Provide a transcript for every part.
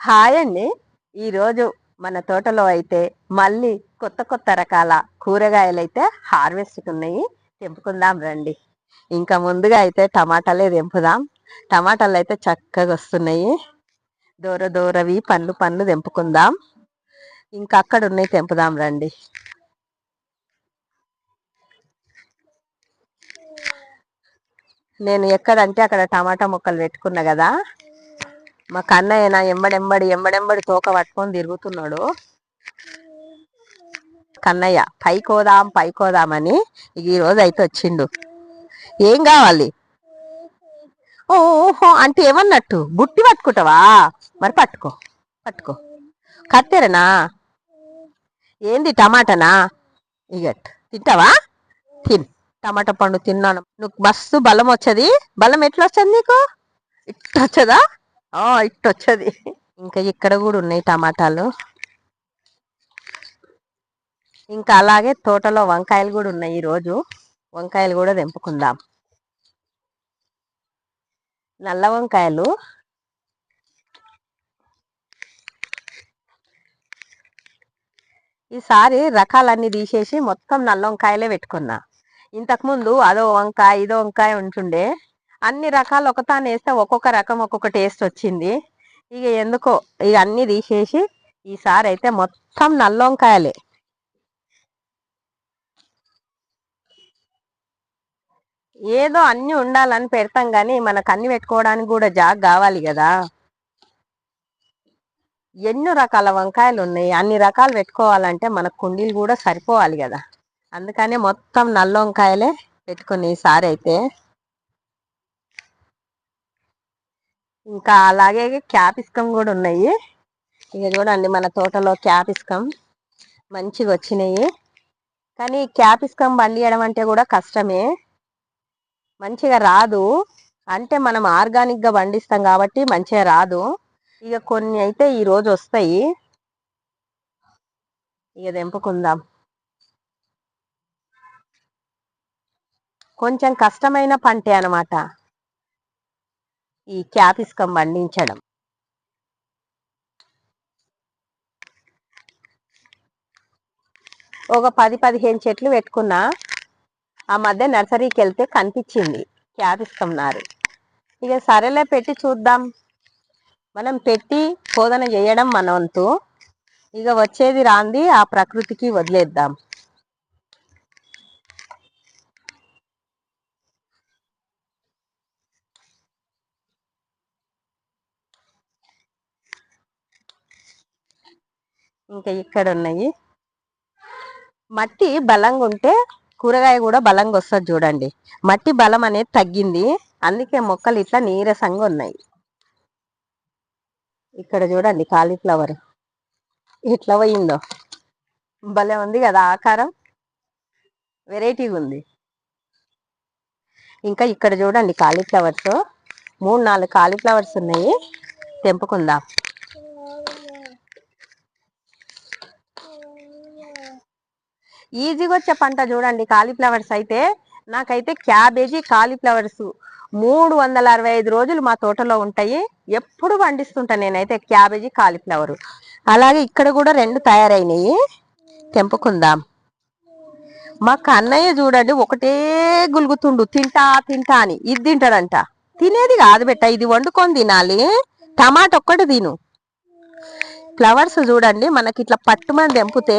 Hi అండి. ఈరోజు మన తోటలో అయితే మళ్ళీ కొత్త కొత్త రకాల కూరగాయలు అయితే హార్వెస్ట్ ఉన్నాయి. తెంపుకుందాం రండి. ఇంకా ముందుగా అయితే టమాటాలే తెంపుదాం. టమాటాలు అయితే చక్కగా వస్తున్నాయి. దూర దూరవి పండ్లు పండ్లు తెంపుకుందాం. ఇంకా అక్కడ ఉన్నాయి తెంపుదాం రండి. నేను ఎక్కడంటే అక్కడ టమాటా మొక్కలు పెట్టుకున్నా కదా. మా కన్నయ్య నా ఎంబడెంబడి ఎంబడెంబడి తోక పట్టుకొని తిరుగుతున్నాడు. కన్నయ్య పైకోదాం పైకోదామని ఈరోజు అయితే వచ్చిండు. ఏం కావాలి? ఓహో అంటే ఏమన్నట్టు? బుట్టి పట్టుకుంటావా? మరి పట్టుకో పట్టుకో. కత్తెరనా? ఏంది టమాటానా? ఇగట్ తింటావా? తిన్. టమాటా పండు తిన్నాను. నువ్వు మస్తు బలం వచ్చేది. బలం ఎట్లా వస్తుంది నీకు? ఇట్లా వచ్చదా? ఇట్ట వచ్చేది ఇంకా ఇక్కడ కూడా ఉన్నాయి టమాటాలు. ఇంకా అలాగే తోటలో వంకాయలు కూడా ఉన్నాయి ఈ రోజు. వంకాయలు కూడా తెంపుకుందాం. నల్ల వంకాయలు. ఈసారి రకాలన్నీ తీసేసి మొత్తం నల్ల వంకాయలే పెట్టుకున్నా. ఇంతకుముందు అదో వంకాయ ఇదో వంకాయ ఉంటుండే. అన్ని రకాలు ఒకతాను వేస్తే ఒక్కొక్క రకం ఒక్కొక్క టేస్ట్ వచ్చింది. ఇక ఎందుకో ఇక అన్ని తీసేసి ఈసారి అయితే మొత్తం నల్ల వంకాయలే ఏదో అన్ని ఉండాలని పెడతాం కానీ మనకు అన్ని పెట్టుకోవడానికి కూడా జాగ్ కావాలి కదా. ఎన్నో రకాల వంకాయలు ఉన్నాయి. అన్ని రకాలు పెట్టుకోవాలంటే మన కుండీలు కూడా సరిపోవాలి కదా. అందుకనే మొత్తం నల్ల వంకాయలే పెట్టుకుని ఈసారి అయితే. ఇంకా అలాగే క్యాపిస్కం కూడా ఉన్నాయి. ఇక చూడండి మన తోటలో క్యాపిస్కం. మంచిగా వచ్చినాయి. కానీ క్యాపిస్కం పండియడం అంటే కూడా కష్టమే. మంచిగా రాదు. అంటే మనం ఆర్గానిక్గా పండిస్తాం కాబట్టి మంచిగా రాదు. ఇక కొన్ని అయితే ఈరోజు వస్తాయి. ఇక తెంపుకుందాం. కొంచెం కష్టమైన పంటే అనమాట ఈ క్యాపిస్కం పండించడం ఒక పది పదిహేను చెట్లు పెట్టుకున్నా ఆ మధ్య నర్సరీకి వెళ్తే కనిపించింది క్యాపిస్కం నారు. ఇక సరేలే పెట్టి చూద్దాం. మనం పెట్టి శోధన చేయడం మన వంతు ఇక వచ్చేది రాంది ఆ ప్రకృతికి వదిలేద్దాం. ఇంకా ఇక్కడ ఉన్నాయి మట్టి బలంగా ఉంటే కూరగాయ కూడా బలంగా వస్తుంది చూడండి. మట్టి బలం అనేది తగ్గింది. అందుకే మొక్కలు ఇట్లా నీరసంగా ఉన్నాయి ఇక్కడ చూడండి కాలీఫ్లవర్. ఎట్లా పోయిందో? భలే ఉంది కదా ఆకారం. వెరైటీగా ఉంది. ఇంకా ఇక్కడ చూడండి కాలీఫ్లవర్స్. మూడు నాలుగు కాలీఫ్లవర్స్ ఉన్నాయి. తెంపుకుందాం. ఈజీగా వచ్చే పంట చూడండి కాలీఫ్లవర్స్ అయితే. నాకైతే క్యాబేజీ కాలీఫ్లవర్స్ మూడు వందల అరవై ఐదు రోజులు మా తోటలో ఉంటాయి. ఎప్పుడు పండిస్తుంటా నేనైతే క్యాబేజీ కాలీఫ్లవర్ అలాగే ఇక్కడ కూడా రెండు తయారైనాయి. తెంపుకుందాం. మా కన్నయ్య చూడండి ఒకటే గులుగుతుండు. తింటా తింటా అని. ఇది తింటాడంట. తినేది కాదు బెట్ట ఇది వండుకొని తినాలి. టమాటా ఒక్కటి తిను. ఫ్లవర్స్ చూడండి మనకి ఇట్లా పట్టుమని తెంపితే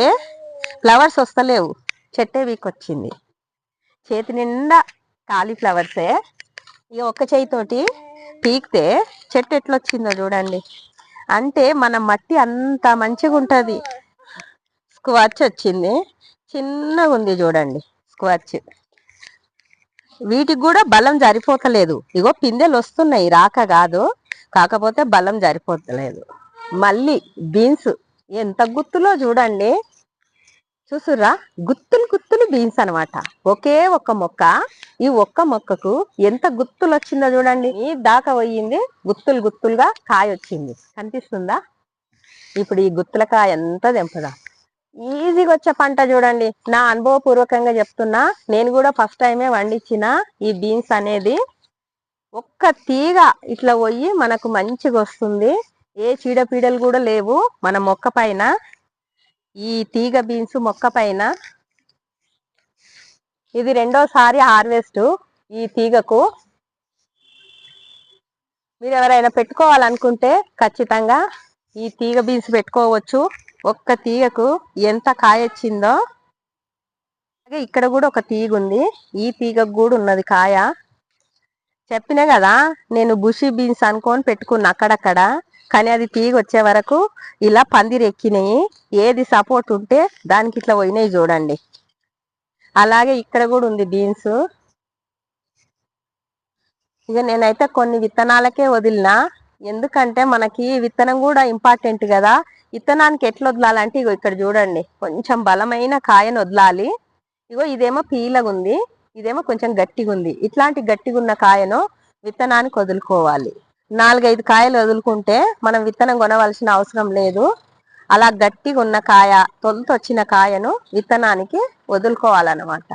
ఫ్లవర్స్ వస్తలేవు. చెట్టే వీకొచ్చింది. చేతి నిండా కాలీఫ్లవర్సే. ఇక ఒక్క చేయితోటి పీకితే చెట్టు ఎట్లొచ్చిందో చూడండి. అంటే మన మట్టి అంత మంచిగా ఉంటుంది స్క్వాచ్ వచ్చింది. చిన్నగా ఉంది చూడండి స్క్వాచ్. వీటికి కూడా బలం సరిపోతలేదు ఇగో పిందెలు వస్తున్నాయి. రాక కాదు. కాకపోతే బలం సరిపోతలేదు మళ్ళీ బీన్స్ ఎంత గుత్తులో చూడండి. చూసురా గుత్తులు గుత్తులు బీన్స్ అన్నమాట ఒకే ఒక్క మొక్క. ఈ ఒక్క మొక్కకు ఎంత గుత్తులు వచ్చిందో చూడండి. ఈ దాకా పోయింది గుత్తులు గుత్తులుగా కాయ వచ్చింది. కనిపిస్తుందా? ఇప్పుడు ఈ గుత్తుల కాయ ఎంత తెంపదా? ఈజీగా వచ్చే పంట చూడండి. నా అనుభవపూర్వకంగా చెప్తున్నా నేను కూడా ఫస్ట్ టైమే వండించిన ఈ బీన్స్ అనేది. ఒక్క తీగ ఇట్లా పోయి మనకు మంచిగా వస్తుంది. ఏ చీడపీడలు కూడా లేవు. మన మొక్క పైన ఈ తీగ బీన్స్ మొక్క పైన. ఇది రెండోసారి హార్వెస్ట్ ఈ తీగకు. మీరు ఎవరైనా పెట్టుకోవాలనుకుంటే ఖచ్చితంగా ఈ తీగ బీన్స్ పెట్టుకోవచ్చు. ఒక్క తీగకు ఎంత కాయ వచ్చిందో. అలాగే ఇక్కడ కూడా ఒక తీగ ఉంది. ఈ తీగకు కూడా ఉన్నది కాయ. చెప్పినా కదా నేను బుషి బీన్స్ అనుకొని పెట్టుకున్నా అక్కడక్కడ. కానీ అది తీగ వచ్చే వరకు ఇలా పందిరి ఎక్కినాయి ఏది సపోర్ట్ ఉంటే దానికి ఇట్లా పోయినాయి చూడండి. అలాగే ఇక్కడ కూడా ఉంది బీన్స్ ఇక నేనైతే కొన్ని విత్తనాలకే వదిలినా. ఎందుకంటే మనకి విత్తనం కూడా ఇంపార్టెంట్ కదా. విత్తనానికి ఎట్లా వదలాలంటే ఇగో ఇక్కడ చూడండి. కొంచెం బలమైన కాయను వదలాలి. ఇగో ఇదేమో పీలగా ఉంది. ఇదేమో కొంచెం గట్టిగా ఉంది. ఇట్లాంటి గట్టిగా ఉన్న కాయను విత్తనానికి వదులుకోవాలి. నాలుగైదు కాయలు వదులుకుంటే మనం విత్తనం కొనవలసిన అవసరం లేదు. అలా గట్టిగా ఉన్న కాయ తొలుత వచ్చిన కాయను విత్తనానికి వదులుకోవాలన్నమాట.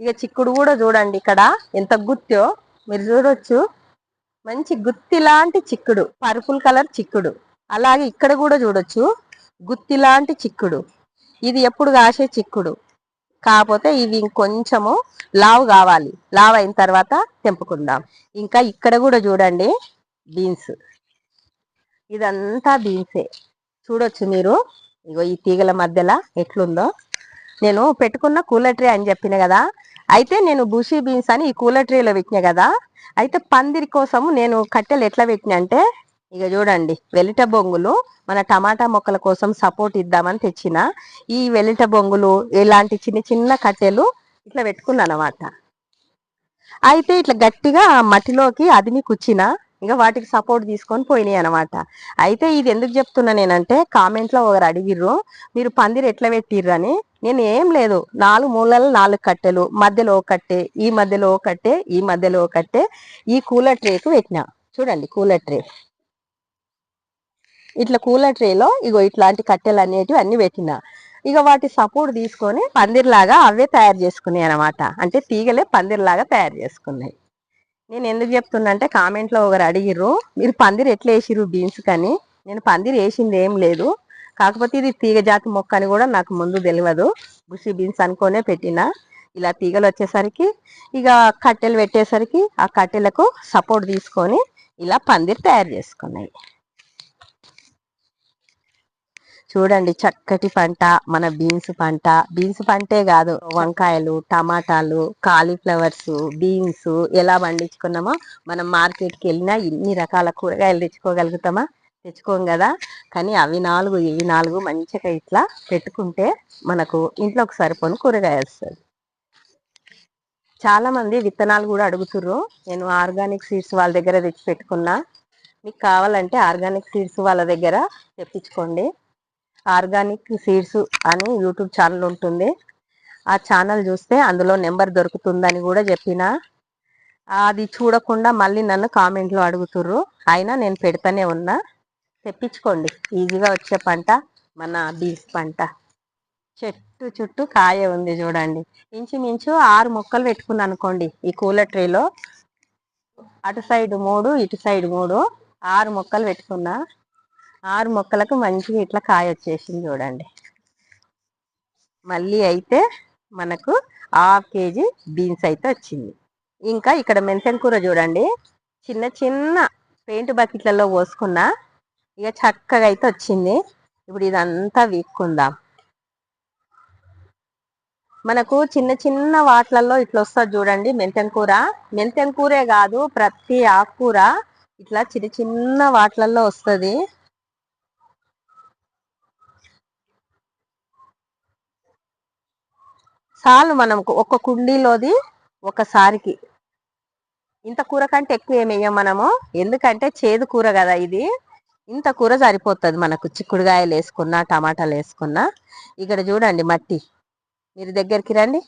ఇక చిక్కుడు కూడా చూడండి ఇక్కడ ఎంత గుత్తో. మీరు చూడొచ్చు. మంచి గుత్తి లాంటి చిక్కుడు పర్పుల్ కలర్ చిక్కుడు. అలాగే ఇక్కడ కూడా చూడొచ్చు. గుత్తి లాంటి చిక్కుడు. ఇది ఎప్పుడు కాసే చిక్కుడు. కాకపోతే ఇవి ఇంకొంచెము లావు కావాలి. లావ్ అయిన తర్వాత తెంపుకుందాం. ఇంకా ఇక్కడ కూడా చూడండి బీన్స్. ఇదంతా బీన్సే. చూడొచ్చు మీరు. ఇగో ఈ తీగల మధ్యలో ఎట్లుందో. నేను పెట్టుకున్న కూలర్ ట్రీ అని చెప్పిన కదా. అయితే నేను బుషీ బీన్స్ అని ఈ కూలర్ ట్రీలో పెట్టిన కదా. అయితే పందిరి కోసము నేను కట్టెలు ఎట్లా పెట్టిన అంటే ఇక చూడండి వెలిట బొంగులు మన టమాటా మొక్కల కోసం సపోర్ట్ ఇద్దామని తెచ్చిన ఈ వెలిట బొంగులు ఇలాంటి చిన్న చిన్న కట్టెలు ఇట్లా పెట్టుకున్నాను అనమాట అయితే ఇట్లా గట్టిగా మట్టిలోకి అదిమి కూర్చిన ఇంకా వాటికి సపోర్ట్ తీసుకొని పోయినాయి అనమాట అయితే ఇది ఎందుకు చెప్తున్నా నేనంటే కామెంట్లో ఒకరు అడిగిర్రు మీరు పందిరి ఎట్లా పెట్టిర్రు అని. నేను ఏం లేదు నాలుగు మూలలు నాలుగు కట్టెలు మధ్యలో ఒక ఈ మధ్యలో ఒక ఈ మధ్యలో ఒక ఈ కూలర్ ట్రేకు పెట్టిన. చూడండి కూలర్ ట్రే ఇట్లా కూలర్ ట్రేలో ఇగో ఇట్లాంటి కట్టెలు అనేటివి అన్ని పెట్టిన. ఇక వాటి సపోర్ట్ తీసుకొని పందిర్లాగా అవే తయారు చేసుకున్నాయి అనమాట అంటే తీగలే పందిర్లాగా తయారు చేసుకున్నాయి. నేను ఎందుకు చెప్తున్నా అంటే కామెంట్లో ఒకరు అడిగిర్రు మీరు పందిరి ఎట్లా వేసిర్రు బీన్స్ కానీ? నేను పందిరి వేసింది ఏం లేదు. కాకపోతే ఇది తీగ జాతి మొక్క అని కూడా నాకు ముందు తెలియదు. బుషి బీన్స్ అనుకోనే పెట్టిన. ఇలా తీగలు వచ్చేసరికి ఇక కట్టెలు పెట్టేసరికి ఆ కట్టెలకు సపోర్ట్ తీసుకొని ఇలా పందిరి తయారు చేసుకున్నాయి. చూడండి చక్కటి పంట మన బీన్స్ పంట. బీన్స్ పంటే కాదు వంకాయలు టమాటాలు కాలీఫ్లవర్స్ బీన్స్ ఎలా పండించుకున్నామో మనం మార్కెట్కి వెళ్ళినా ఇన్ని రకాల కూరగాయలు తెచ్చుకోగలుగుతామా? తెచ్చుకోం కదా? కానీ అవి నాలుగు ఇవి నాలుగు మంచిగా ఇట్లా పెట్టుకుంటే మనకు ఇంట్లోకి సరిపోని కూరగాయ వస్తుంది. చాలా మంది విత్తనాలు కూడా అడుగుతుర్రు. నేను ఆర్గానిక్ సీడ్స్ వాళ్ళ దగ్గర తెచ్చి పెట్టుకున్నా. మీకు కావాలంటే ఆర్గానిక్ సీడ్స్ వాళ్ళ దగ్గర తెప్పించుకోండి. ఆర్గానిక్ సీడ్స్ అని యూట్యూబ్ ఛానల్ ఉంటుంది. ఆ ఛానల్ చూస్తే అందులో నెంబర్ దొరుకుతుందని కూడా చెప్పిన. అది చూడకుండా మళ్ళీ నన్ను కామెంట్లో అడుగుతుర్రు. అయినా నేను పెడతానే ఉన్నా. తెప్పించుకోండి. ఈజీగా వచ్చే పంట మన బీన్స్ పంట. చెట్టు చుట్టూ కాయ ఉంది చూడండి. ఇంచుమించు ఆరు మొక్కలు పెట్టుకున్నాను అనుకోండి ఈ కూలర్ ట్రేలో. అటు సైడ్ మూడు ఇటు సైడ్ మూడు. ఆరు మొక్కలు పెట్టుకున్నా. ఆరు మొక్కలకు మంచిగా ఇట్లా కాయ వచ్చేసింది చూడండి. మళ్ళీ అయితే మనకు హాఫ్ కేజీ బీన్స్ అయితే వచ్చింది. ఇంకా ఇక్కడ మెంతెం కూర చూడండి. చిన్న చిన్న పెయింట్ బకెట్లలో పోసుకున్న ఇక చక్కగా అయితే వచ్చింది. ఇప్పుడు ఇదంతా వీక్కుందాం. మనకు చిన్న చిన్న వాట్లలో ఇట్లా వస్తుంది చూడండి మెంతెం కూర. మెంతెం కూరే కాదు ప్రతి ఆకుకూర ఇట్లా చిన్న చిన్న వాటిలలో వస్తుంది. చాలు మనం ఒక కుండీలోది ఒకసారికి ఇంత కూర కంటే ఎక్కువ ఏమేయం మనము? ఎందుకంటే చేదు కూర కదా ఇది. ఇంత కూర సరిపోతుంది మనకు. చిక్కుడుగాయలు వేసుకున్నా టమాటాలు వేసుకున్నా. ఇక్కడ చూడండి మట్టి. మీరు దగ్గరికి రండి.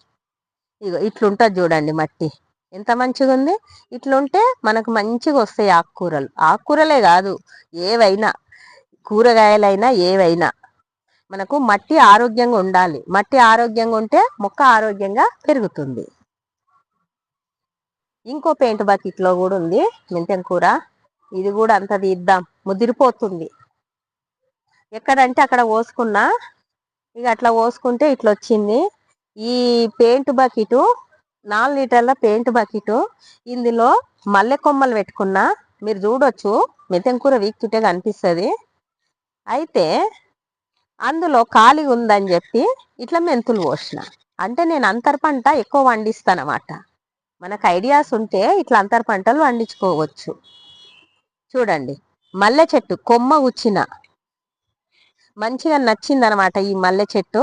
ఇగో ఇట్లుంటుంది చూడండి మట్టి. ఎంత మంచిగా ఉంది ఇట్లుంటే మనకు మంచిగా వస్తాయి ఆకుకూరలు. ఆకుకూరలే కాదు ఏవైనా కూరగాయలైనా ఏవైనా. మనకు మట్టి ఆరోగ్యంగా ఉండాలి. మట్టి ఆరోగ్యంగా ఉంటే మొక్క ఆరోగ్యంగా పెరుగుతుంది. ఇంకో పెయింట్ బకెట్లో కూడా ఉంది మెంతెం కూర. ఇది కూడా అంత తీద్దాం. ముదిరిపోతుంది. ఎక్కడంటే అక్కడ పోసుకున్నా ఇక అట్లా పోసుకుంటే ఇట్లా వచ్చింది. ఈ పెయింట్ బకెట్ నాలుగు లీటర్ల పెయింట్ బకెట్ ఇందులో మల్లె కొమ్మలు పెట్టుకున్నా. మీరు చూడొచ్చు మెంతెం కూర వీక్తుంటే కనిపిస్తుంది. అయితే అందులో ఖాళీ ఉందని చెప్పి ఇట్లా మెంతులు పోసిన అంటే నేను అంతర్ పంట ఎక్కువ వండిస్తానమాట. మనకు ఐడియాస్ ఉంటే ఇట్లా అంతర్ పంటలు వండించుకోవచ్చు. చూడండి మల్లె చెట్టు కొమ్మ ఉచ్చిన మంచిగా నచ్చిందనమాట ఈ మల్లె చెట్టు.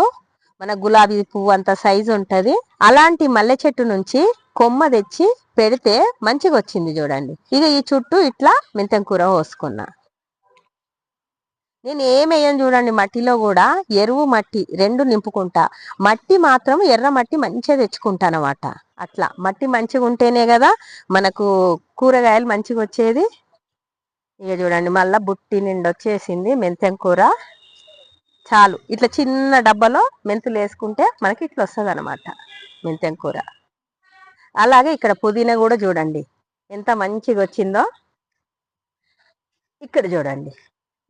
మన గులాబీ పువ్వు అంత సైజు ఉంటుంది. అలాంటి మల్లె చెట్టు నుంచి కొమ్మ తెచ్చి పెడితే మంచిగా వచ్చింది చూడండి. ఇక ఈ చుట్టూ ఇట్లా మెంతం కూర పోసుకున్నా నేను ఏమేయను చూడండి మట్టిలో కూడా ఎరువు మట్టి రెండు నింపుకుంటా. మట్టి మాత్రం ఎర్ర మట్టి మంచిగా తెచ్చుకుంటానమాట. అట్లా మట్టి మంచిగా ఉంటేనే కదా మనకు కూరగాయలు మంచిగా వచ్చేది. ఇక చూడండి మళ్ళా బుట్టి నిండి వచ్చేసింది మెంతెం కూర. చాలు. ఇట్లా చిన్న డబ్బాలో మెంతులు వేసుకుంటే మనకి ఇట్లా వస్తుంది అనమాట మెంతెం కూర. అలాగే ఇక్కడ పుదీనా కూడా చూడండి. ఎంత మంచిగా వచ్చిందో. ఇక్కడ చూడండి.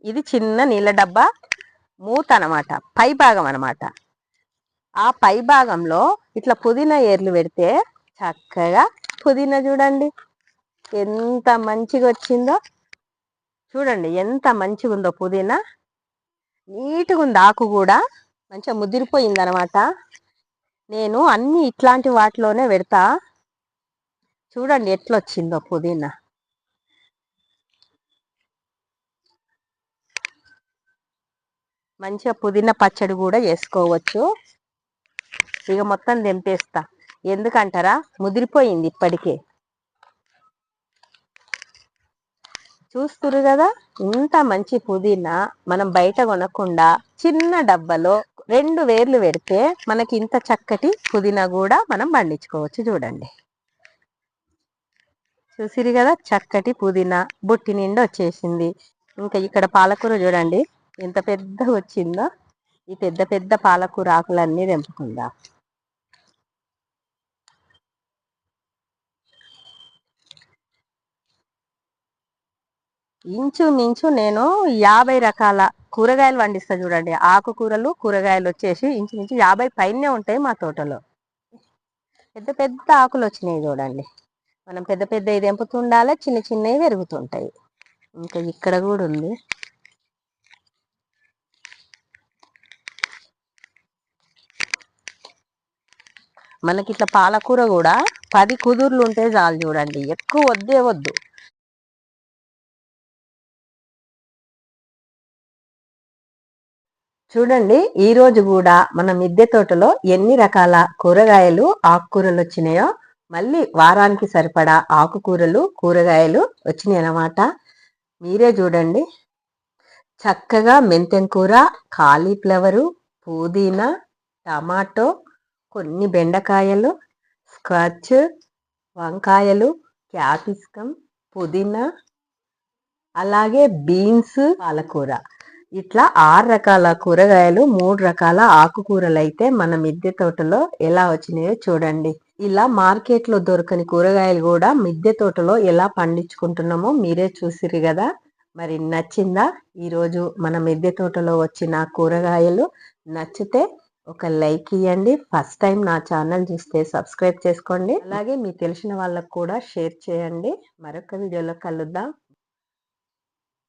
ఇది చిన్న నీళ్ళ డబ్బా మూత అనమాట పై భాగం అనమాట ఆ పై భాగంలో ఇట్లా పుదీనా ఏర్లు పెడితే చక్కగా పుదీనా చూడండి ఎంత మంచిగా వచ్చిందో. చూడండి ఎంత మంచిగా ఉందో పుదీనా. నీట్గా ఉంది ఆకు కూడా మంచిగా ముదిరిపోయింది అనమాట నేను అన్ని ఇట్లాంటి వాటిలోనే పెడతా. చూడండి ఎట్లొచ్చిందో పుదీనా. మంచిగా పుదీనా పచ్చడి కూడా చేసుకోవచ్చు. ఇక మొత్తం దింపేస్తా ఎందుకంటారా? ముదిరిపోయింది ఇప్పటికే. చూస్తురు కదా? ఇంత మంచి పుదీనా మనం బయట కొనకుండా చిన్న డబ్బాలో రెండు వేర్లు పెడితే మనకి ఇంత చక్కటి పుదీనా కూడా మనం పండించుకోవచ్చు చూడండి. చూసిరు కదా? చక్కటి పుదీనా బుట్టి నిండా వచ్చేసింది. ఇంకా ఇక్కడ పాలకూర చూడండి. ఎంత పెద్దగా వచ్చిందో ఈ పెద్ద పెద్ద పాలకూర ఆకులన్నీ తెంపుకుందా. ఇంచుమించు నేను యాభై రకాల కూరగాయలు పండిస్తా చూడండి. ఆకుకూరలు కూరగాయలు వచ్చేసి ఇంచుమించు యాభై పైనే ఉంటాయి మా తోటలో. పెద్ద పెద్ద ఆకులు వచ్చినాయి చూడండి. మనం పెద్ద పెద్ద ఇది చిన్న చిన్నవి పెరుగుతుంటాయి ఇంకా ఇక్కడ కూడా ఉంది. మనకి ఇట్లా పాలకూర కూడా పది కుదుర్లు ఉంటే చాలు చూడండి. ఎక్కువ వద్దే వద్దు. చూడండి ఈ రోజు కూడా మన మిద్దె తోటలో ఎన్ని రకాల కూరగాయలు ఆకుకూరలు వచ్చినాయో మళ్ళీ వారానికి సరిపడా ఆకుకూరలు కూరగాయలు వచ్చినాయి అన్నమాట. మీరే చూడండి. చక్కగా మెంతెం కూర కాలీఫ్లవరు పుదీనా టమాటో కొన్ని బెండకాయలు స్క్వాచ్ వంకాయలు క్యాపిస్కం పుదీనా అలాగే బీన్స్ పాలకూర. ఇట్లా ఆరు రకాల కూరగాయలు మూడు రకాల ఆకుకూరలు అయితే మన మిద్దె తోటలో ఎలా వచ్చినాయో చూడండి. ఇలా మార్కెట్లో దొరకని కూరగాయలు కూడా మిద్దె తోటలో ఎలా పండించుకుంటున్నామో మీరే చూసిరు కదా. మరి నచ్చిందా? ఈరోజు మన మిద్దె తోటలో వచ్చిన కూరగాయలు నచ్చితే ఒక లైక్ ఇవ్వండి ఫస్ట్ టైం నా ఛానల్ చూస్తే సబ్స్క్రైబ్ చేసుకోండి. అలాగే మీ తెలిసిన వాళ్ళకు కూడా షేర్ చేయండి. మరొక వీడియోలో కలుద్దాం.